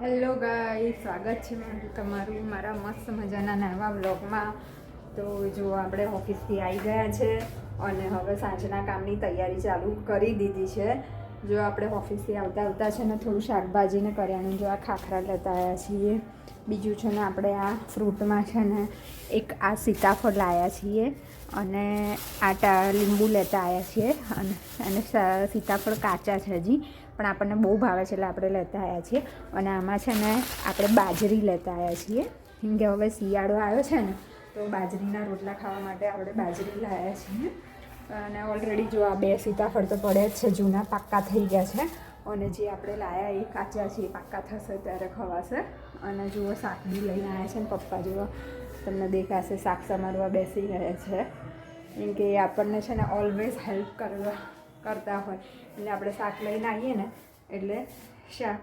Hello ગાઈ સ્વાગત છે મારું તમારું મારા મસ્ત મજાના નવા બ્લોગમાં તો જો આપણે ઓફિસથી આવી ગયા છે અને હવે સાંજના કામની તૈયારી ચાલુ કરી દીધી છે. જો આપણે ઓફિસથી આવતા આવતા છે ને થોડું શાકભાજીને કરિયાણું જો આ ખાખરા લેતા આવ્યા છીએ. બીજું છે ને આપણે આ ફ્રૂટમાં છે ને એક આ સીતાફળ લાવ્યા છીએ અને આ લીંબુ લેતા આવ્યા છીએ. અને સીતાફળ કાચા છે હજી. પણ આપણને બહુ ભાવે છે એટલે આપણે લેતા આવ્યા છીએ. અને આમાં છે ને આપણે બાજરી લેતા આવ્યા છીએ. કેમ કે હવે શિયાળો આવ્યો છે ને, તો બાજરીના રોટલા ખાવા માટે આપણે બાજરી લાવ્યા છીએ. અને ઓલરેડી જો આ બે સીતાફળ તો પડ્યા જ છે, જૂના પાક્કા થઈ ગયા છે. અને જે આપણે લાવ્યા એ કાચા છે, એ પાક્કા થશે ત્યારે ખવાશે. અને જુઓ શાક બી લઈને આવ્યા છે ને પપ્પા જુઓ તમને દેખાશે, શાક સમારવા બેસી ગયા છે. કેમ કે એ આપણને છે ને ઓલવેઝ હેલ્પ કરવા કરતા હોય. એટલે આપણે શાક લઈને આવીએ ને, એટલે શાક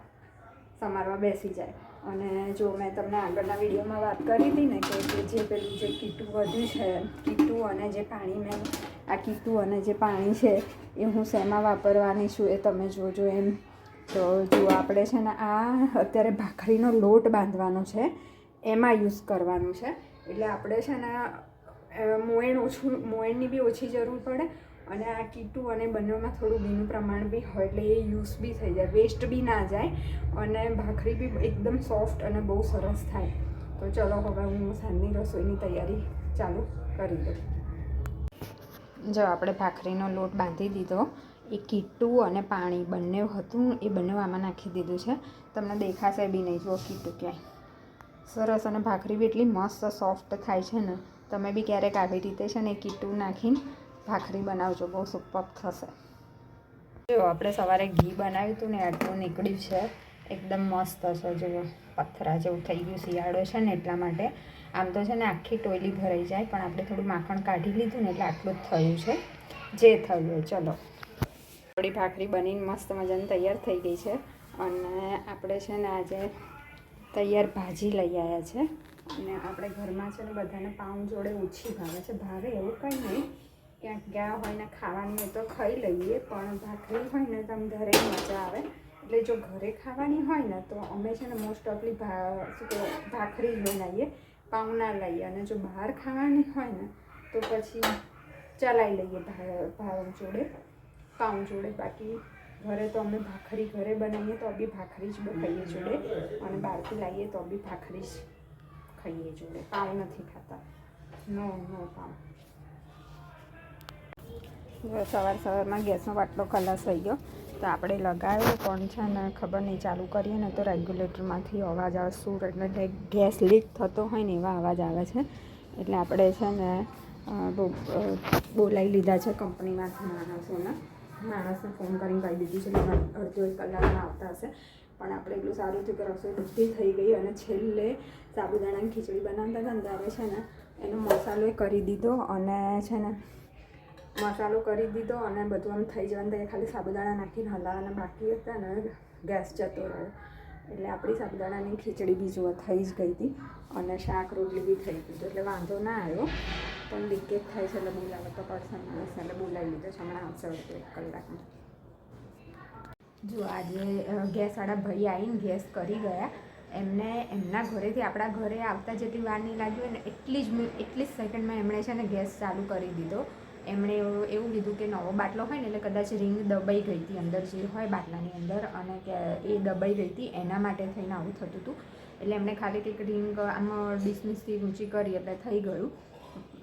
સમારવા બેસી જાય. અને જો મેં તમને આગળના વિડીયોમાં વાત કરી હતી ને કે જે- પેલું જે કીટું વધ્યું છે, કીટું અને જે પાણી મેં, આ કીટું અને જે પાણી છે એ હું શેમાં વાપરવાની છું એ તમે જોજો એમ. તો જો આપણે છે ને આ અત્યારે ભાખરીનો લોટ બાંધવાનો છે, એમાં યુઝ કરવાનું છે. એટલે આપણે છે ને મોયણ ઓછું, મોયણની બી ઓછી જરૂર પડે અને આ કીટું અને બંનેમાં થોડું ઘીનું પ્રમાણ બી હોય એટલે એ યુઝ બી થઈ જાય, વેસ્ટ બી ના જાય અને ભાખરી બી એકદમ સોફ્ટ અને બહુ સરસ થાય. તો ચલો હવે હું સાંજની રસોઈની તૈયારી ચાલુ કરી દઉં. જો આપણે ભાખરીનો લોટ બાંધી દીધો, એ કીટું અને પાણી બંને હતું, એ બંને આમાં નાખી દીધું છે. તમને દેખાશે બી નહીં, જુઓ કીટું ક્યાંય. સરસ અને ભાખરી બી એટલી મસ્ત સોફ્ટ થાય છે ને, તમે બી ક્યારેક આવી રીતે છે ને એ કીટું નાખીને ભાખરી બનાવજો, બહુ સુપર થશે. જો, આપણે સવારે ઘી બનાવ્યું હતું ને આટલું નીકળ્યું છે. એકદમ મસ્ત છે જો પથરા જેવું થઈ ગયું, શિયાળો છે ને, એટલા માટે. આમ તો છે ને, આખી ટોયલી ભરાઈ જાય, પણ આપણે થોડું માખણ કાઢી લીધું ને, એટલે આટલું જ થયું છે. જે થયું હોય, ચલો. થોડી ભાખરી બનીને મસ્ત મજાની તૈયાર થઈ ગઈ છે. અને આપણે છે ને, આજે તૈયાર ભાજી લઈ આવ્યા છે. અને આપણે ઘરમાં છે ને, બધાને પાઉં જોડે ઓછી ભાવે છે. ભાવે એવું કંઈ નહીં. ક્યાંક ગયા હોય ને ખાવાની હોય તો ખાઈ લઈએ, પણ ભાખરી હોય ને તો આમ ઘરે મજા આવે. એટલે જો ઘરે ખાવાની હોય ને તો અમે છે ને મોસ્ટ ઓફલી ભા ભાખરી બનાવીએ, પાઉના લઈએ અને જો બહાર ખાવાની હોય ને તો પછી ચલાવી લઈએ ભાવ જોડે પાઉં જોડે. બાકી ઘરે તો અમે ભાખરી ઘરે બનાવીએ તો બી ભાખરી જ ખાઈએ જોડે અને બહારથી લાવીએ તો બી ભાખરી જ ખાઈએ જોડે. પાઉં નથી ખાતા. નો નો પાઉં. સવાર સવારમાં ગેસનો બાટલો ખલાસ થઈ ગયો. તો આપણે લગાવ્યો, પણ છે ને ખબર નહીં, ચાલુ કરીએ ને તો રેગ્યુલેટરમાંથી અવાજ આવે, સૂર એટલે ગેસ લીક થતો હોય ને એવા અવાજ આવે છે. એટલે આપણે છે ને બોલાવી લીધા છે કંપનીમાંથી માણસોને. માણસને ફોન કરીને કહી દીધું છે કે અડધો એક કલાકમાં આવતા હશે. પણ આપણે એટલું સારું થયું કે રસોઈ બધી થઈ ગઈ અને છેલ્લે સાબુદાણાની ખીચડી બનાવતા હતા ત્યારે છે ને, એનો મસાલો કરી દીધો અને છે ને મસાલો કરી દીધો અને બધું આમ થઈ જવાનું ત્યારે ખાલી સાબુદાણા નાખીને હલાવવાના બાકી હતા ને ગેસ જતો રહ્યો. એટલે આપણી સાબુદાણાની ખીચડી બી જોવા થઈ જ ગઈ હતી અને શાક રોટલી બી થઈ હતી. એટલે વાંધો ના આવ્યો, પણ લીકેજ થાય છે એટલે બોલાવે તો પડશે માણસ એટલે બોલાવી લીધો છે. હમણાં આવશે અડધો એક કલાકમાં જો આજે ગેસવાળા ભાઈ આવીને ગેસ કરી ગયા. એમને, એમના ઘરેથી આપણા ઘરે આવતા જેટલી વાર નહીં લાગી હોય એટલી જ એટલી જ સેકન્ડમાં એમણે છે ને ગેસ ચાલુ કરી દીધો. એમણે એવું કીધું કે નવો બાટલો હોય ને એટલે કદાચ રિંગ દબાઈ ગઈ હતી અંદર જે હોય બાટલાની અંદર અને કે એ દબાઈ ગઈ હતી, એના માટે થઈને આવું થતું હતું. એટલે એમણે ખાલી કંઈક રિંગ આમ ડિસમિસથી ઊંચી કરી એટલે થઈ ગયું.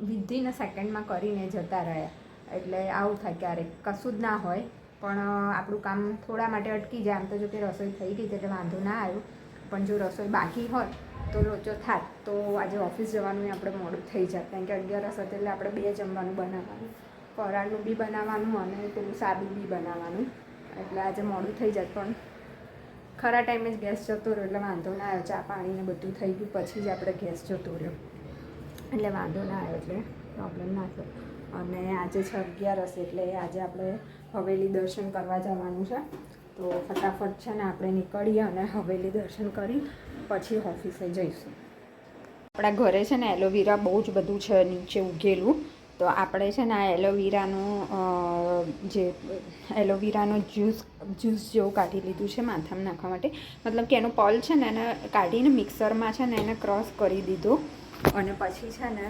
વિધિન સેકન્ડમાં કરીને જતા રહ્યા. એટલે આવું થાય ક્યારેક. કશું જ ના હોય. પણ આપણું કામ થોડા માટે અટકી જાય. આમ તો જો કે રસોઈ થઈ ગઈ એટલે વાંધો ના આવ્યો. પણ જો રસોઈ બાકી હોય, તો લોચો થાત તો આજે ઓફિસ જવાનું આપણે મોડું થઈ જાય. કારણ કે અગિયારસ હતી એટલે આપણે બે જમવાનું બનાવવાનું. ફરાળનું બી બનાવવાનું અને પેલું સાદું બી બનાવવાનું. એટલે આજે મોડું થઈ જાય. પણ ખરા ટાઈમે જ ગેસ જતો રહ્યો. એટલે વાંધો ના આવ્યો. ચા પાણીને બધું થઈ ગયું. પછી જ આપણે ગેસ જતો રહ્યો. એટલે વાંધો ના આવ્યો એટલે પ્રોબ્લેમ ના થયો. અને આજે છે અગિયારસ એટલે આજે આપણે હવેલી દર્શન કરવા જવાનું છે. તો ફટાફટ છે ને આપણે નીકળીએ અને હવેલી દર્શન કરી પછી ઓફિસે જઈશું. આપણા ઘરે છે ને એલોવેરા બહુ જ બધું છે, નીચે ઉગેલું. તો આપણે છે ને આ એલોવેરાનું જે એલોવેરાનો જ્યુસ જ્યુસ જેવું કાઢી લીધું છે માથામાં નાખવા માટે. મતલબ કે એનો પલ છે ને એને કાઢીને મિક્સરમાં છે ને એને ક્રોસ કરી દીધો. અને પછી છે ને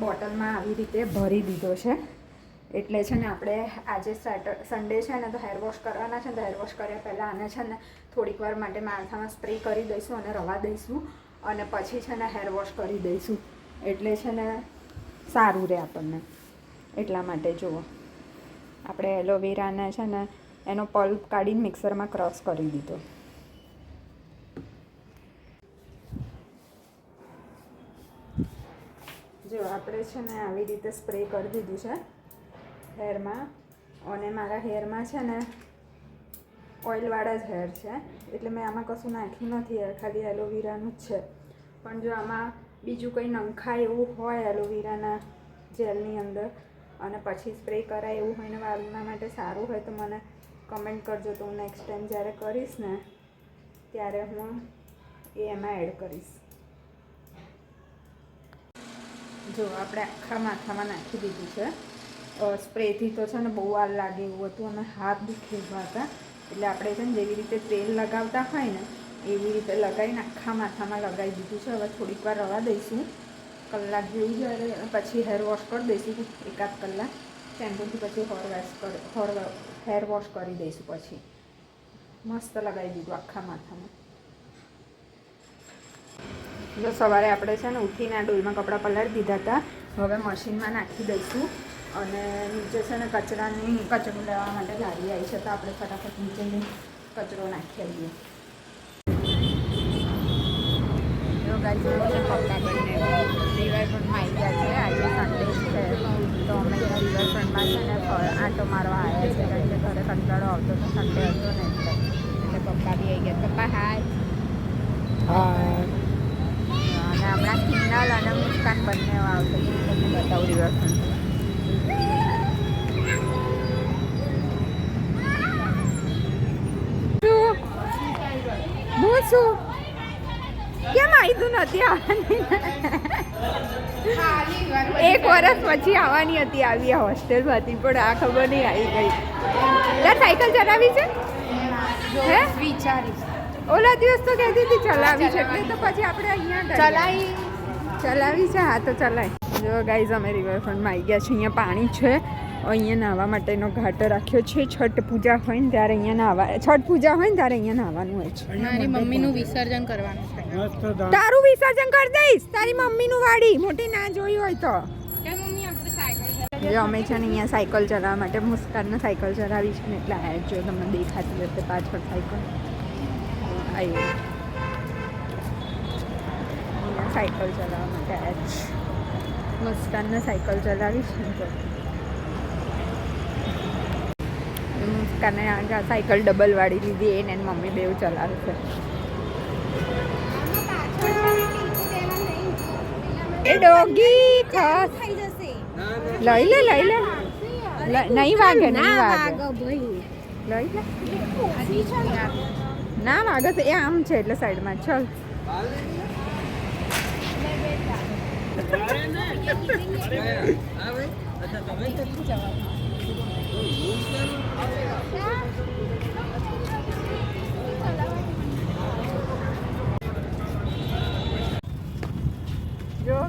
બોટલમાં આવી રીતે ભરી દીધો છે. એટલે છે ને આપણે આજે સેટર સન્ડે છે ને તો હેર વોશ કરવાના છે ને તો હેર વોશ કર્યા પહેલાં આને છે ને થોડીક વાર માટે માથામાં સ્પ્રે કરી દઈશું અને રવા દઈશું અને પછી છે ને હેર વોશ કરી દઈશું. એટલે છે ને સારું રહે આપણને. એટલા માટે જુઓ. આપણે એલોવેરાને છે ને એનો પલ્પ કાઢીને મિક્સરમાં ક્રશ કરી દીધો. જો, આપણે છે ને આવી રીતે સ્પ્રે કરી દીધું છે. હેરમાં. અને મારા હેરમાં છે ને ઓઇલવાળા જ હેર છે. એટલે મેં આમાં કશું નાખ્યું નથી હેર ખાલી એલોવેરાનું જ છે. પણ જો આમાં બીજું કંઈ નંખાય એવું હોય એલોવેરાના જેલની અંદર, અને પછી સ્પ્રે કરાય એવું હોય ને વાળના માટે સારું હોય, તો મને કમેન્ટ કરજો. તો હું નેક્સ્ટ ટાઈમ જ્યારે કરીશ ને, ત્યારે હું એ એમાં એડ કરીશ. જો, આપણે આખા માથામાં નાખી દીધું છે. સ્પ્રેથી તો છે ને બહુ વાર લાગે એવું હતું અને હાથ દુખી ઊભા હતા. એટલે આપણે છે ને જેવી રીતે તેલ લગાવતા હોય ને, એવી રીતે લગાવીને આખા માથામાં લગાવી દીધું છે. હવે થોડીક વાર રવા દઈશું. કલાક જેવું જ્યારે પછી હેર વોશ કરી દઈશું એકાદ કલાક. શેમ્પૂથી પછી હોર વોશ કરી હોર વોશ કરી દઈશું પછી. મસ્ત લગાવી દીધું આખા માથામાં. જો સવારે આપણે છે ને ઉઠીને આ ડોલમાં કપડાં પલાળી દીધા હતા. હવે મશીનમાં નાખી દઈશું. અને નીચે છે ને કચરાની કચરો લેવા માટે ગાડી આવી છે તો આપણે ફટાફટ નીચેની કચરો નાખી આવીએ. રિવરફ્રન્ટમાં આવી ગયા છે આજે સન્ડે છે. તો અમે રિવરફ્રન્ટમાં છે ને આંટો મારવા આવ્યા છે કારણ કે ઘરે કંટાળો આવતો તો સન્ડે હતો ને એટલે પપ્પા બી આવી ગયા. પપ્પા હાય અને હમણાં કિન્નલ અને મુસ્કાન બંને આવશે બતાવું રિવરફ્રન્ટ શું કેમ આવ્યું નથી આવવાની? એક વર્ષ પછી આવવાની હતી આવી આ હોસ્ટેલમાંથી પણ આ ખબર નહીં આવી ગઈ. સાયકલ ચલાવી છે? હે? ઓલા દિવસ તો કહેતી હતી ચલાવી છે એટલે તો પછી આપણે અહીંયા ચલાવી ચલાવી છે હા તો ચલાય. જો ગાઈઝ અમે રિવરફ્રન્ટમાં આવી ગયા છે અહીંયા પાણી છે. અહીંયા નાહવા માટેનો ઘાટ રાખ્યો છે. છઠ પૂજા હોય ને ત્યારે અહીંયા નાહવા છઠ પૂજા હોય ને ત્યારે અહીંયા નાહવાનું હોય છે. મારી મમ્મીનું વિસર્જન કરવાનું છે. તારું વિસર્જન કરી દઈશ. તારી મમ્મીનું વાડી. મોટી ના જોઈ હોય તો. જો અમે છે ને અહીંયા સાયકલ ચલાવવા માટે મુસ્કાનને સાયકલ ચલાવી છે ને એટલે આયા જો તમને દેખાતી હશે પાછળ સાયકલ. આવી સાયકલ ચલાવવા માટે આયા છે. મુસ્કાનને સાયકલ ચલાવી છે મુસ્કાને સાયકલ ડબલ વાળી લીધી એને એની મમ્મી બેવ ચલાવે છે એ ડોગી ખાસ. લઈ લે લઈ લે. નહીં વાગે નહીં વાગે. લઈ લે. ના વાગે તો એ આમ છે એટલે સાઈડમાં ચલ. જો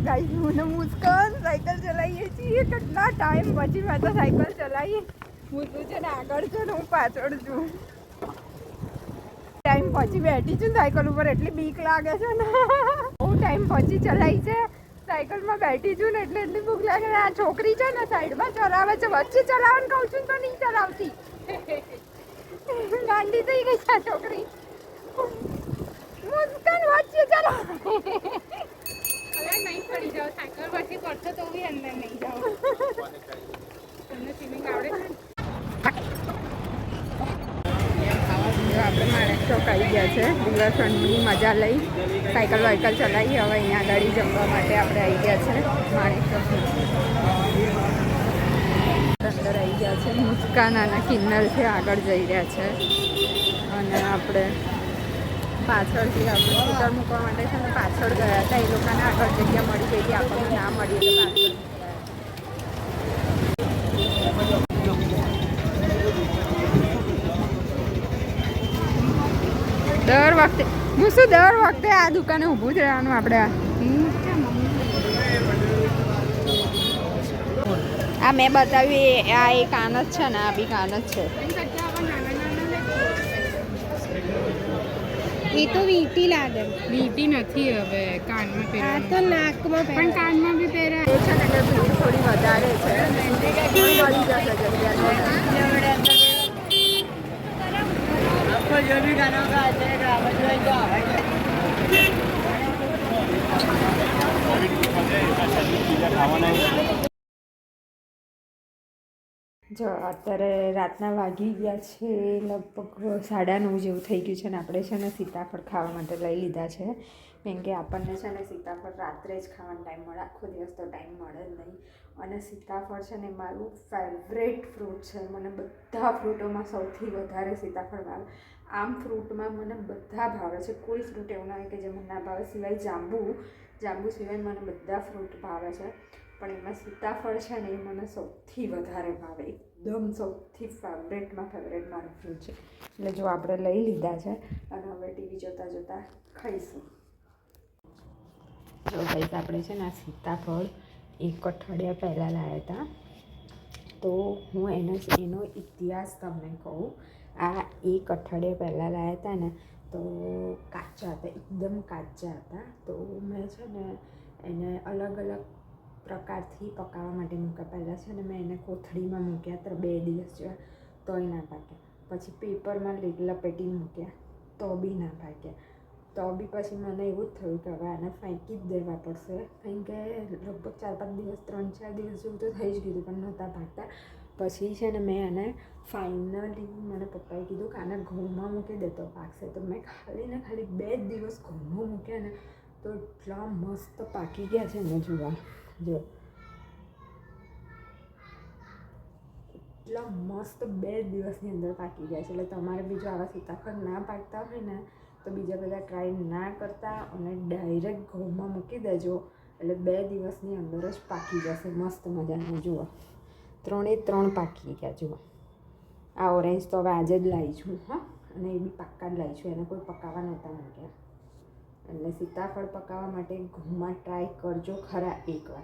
ગાઈસ હું મુસ્કાન સાયકલ ચલાવીએ છીએ. કેટલા ટાઈમ પછી મેં તો સાયકલ ચલાવી હું તું છે ને આગળ છું ને હું પાછળ છું. ટાઈમ પછી બેઠી છું સાયકલ ઉપર, એટલી બીક લાગે છે ને. બહુ ટાઈમ પછી ચલાવી છે. સાયકલમાં બેઠી છું ને એટલે એટલી ભૂખ લાગે આ છોકરી છે ને સાઈડમાં ચલાવે છે. વચ્ચે ચલાવવાનું કહું છું તો નહીં ચલાવતી. ગાંડી થઈ ગઈ છે છોકરી. મુસ્કાન વચ્ચે ચલાવે નહીં પડી જાઓ, સાયકલ પરથી પડશો તો બી અંદર નહીં જાઓ. તમને સ્વિમિંગ આવડે જો આપણે માણેક ચોક આવી ગયા છે. રિવરફ્રન્ટની મજા લઈ સાયકલ વાયકલ ચલાવી હવે અહીંયા ગાડી જમવા માટે આપણે આવી ગયા છે. માણેક ચોક અંદર આવી ગયા છે. મુસ્કાન અને કિન્નર આગળ જઈ રહ્યા છે. અને આપણે પાછળથી આપણે સ્કૂટર મૂકવા માટે છે ને પાછળ ગયા હતા. એ લોકોને આગળ જગ્યા મળી ગઈ હતી. આપણને ના મળી એટલે પાછળ દર વખતે હું શું દર વખતે આ દુકાને ઊભું જ રહેવાનું આપણે આ મેં બતાવ્યું એ આ એક કાન જ છે ને આ બી કાન જ છે. એ તો વીટી લાગે. વીટી નથી હવે કાનમાં પહેરવા તો નાકમાં પણ કાનમાં બી પહેરાય એ છે ને ભીડ થોડી વધારે છે. જો, અત્યારે રાતના વાગી ગયા છે, લગભગ સાડા નવ જેવું થઈ ગયું છે ને આપણે છે ને સીતાફળ ખાવા માટે લઈ લીધા છે. કેમ કે આપણને છે ને સીતાફળ રાત્રે જ ખાવાનો ટાઈમ મળે, આખો દિવસ તો ટાઈમ મળે જ નહીં. અને સીતાફળ છે ને મારું ફેવરેટ ફ્રૂટ છે. મને બધા ફ્રૂટોમાં સૌથી વધારે સીતાફળ ભાવે. આમ ફ્રૂટમાં મને બધા ભાવે છે. કોઈ ફ્રૂટ એવું ના હોય કે જે મને ના ભાવે. સિવાય જાંબુ. જાંબુ સિવાય મને બધા ફ્રૂટ ભાવે છે. પણ એમાં સીતાફળ છે ને એ મને સૌથી વધારે ભાવે. એકદમ સૌથી ફેવરેટમાં ફેવરેટ મારું ફ્રૂટ છે. એટલે જો આપણે લઈ લીધા છે અને હવે ટીવી જોતાં જોતાં ખાઈશું. જો ભાઈ આપણે છે ને આ સીતાફળ એક અઠવાડિયા પહેલાં લાવ્યા હતા. તો હું એનો એનો ઇતિહાસ તમને કહું. આ એક અઠવાડિયા પહેલાં લાવ્યા હતા ને, તો કાચા હતા, એકદમ કાચા હતા. તો મેં છે ને એને અલગ અલગ પ્રકારથી પકાવવા માટે મૂક્યા. પહેલાં છે ને મેં એને કોથળીમાં મૂક્યા, તો બે દિવસ જેવા તોય ના પાક્યા. પછી પેપરમાં લપેટી મૂક્યા, તો બી ના પાક્યા. તો બી પછી મને એવું જ થયું કે હવે આને ફેંકી જ દેવા પડશે. કારણ કે લગભગ ચાર પાંચ દિવસ, ત્રણ ચાર દિવસ જેવું તો થઈ જ ગયું પણ નહોતા ભાગતા. પછી છે ને મેં આને ફાઇનલી મને પપ્પાએ કીધું કે આને ઘઉંમાં મૂકી દે તો પાકશે. તો મેં ખાલી ને ખાલી બે જ દિવસ ઘઉંમાં મૂક્યા ને તો એટલા મસ્ત પાકી ગયા છે ને જોવા જો. એટલા મસ્ત બે દિવસની અંદર પાકી ગયા છે. એટલે તમારે બીજો આવા સીતાફળ ના પાકતા હોય ને તો બીજા બધા ટ્રાય ના કરતા અને ડાયરેક્ટ ઘઉંમાં મૂકી દેજો. એટલે બે દિવસની અંદર જ પાકી જશે. મસ્ત મજાના જુઓ. ત્રણે ત્રણ પાકી ગયા, જુઓ. આ ઓરેન્જ તો હવે આજે જ લાવી છું, હા. અને એ બી પાક્કા જ લાવી છું. એને કોઈ પકાવવા નહોતા મૂક્યા. એટલે સીતાફળ પકાવવા માટે ઘઉંમાં ટ્રાય કરજો ખરા એકવાર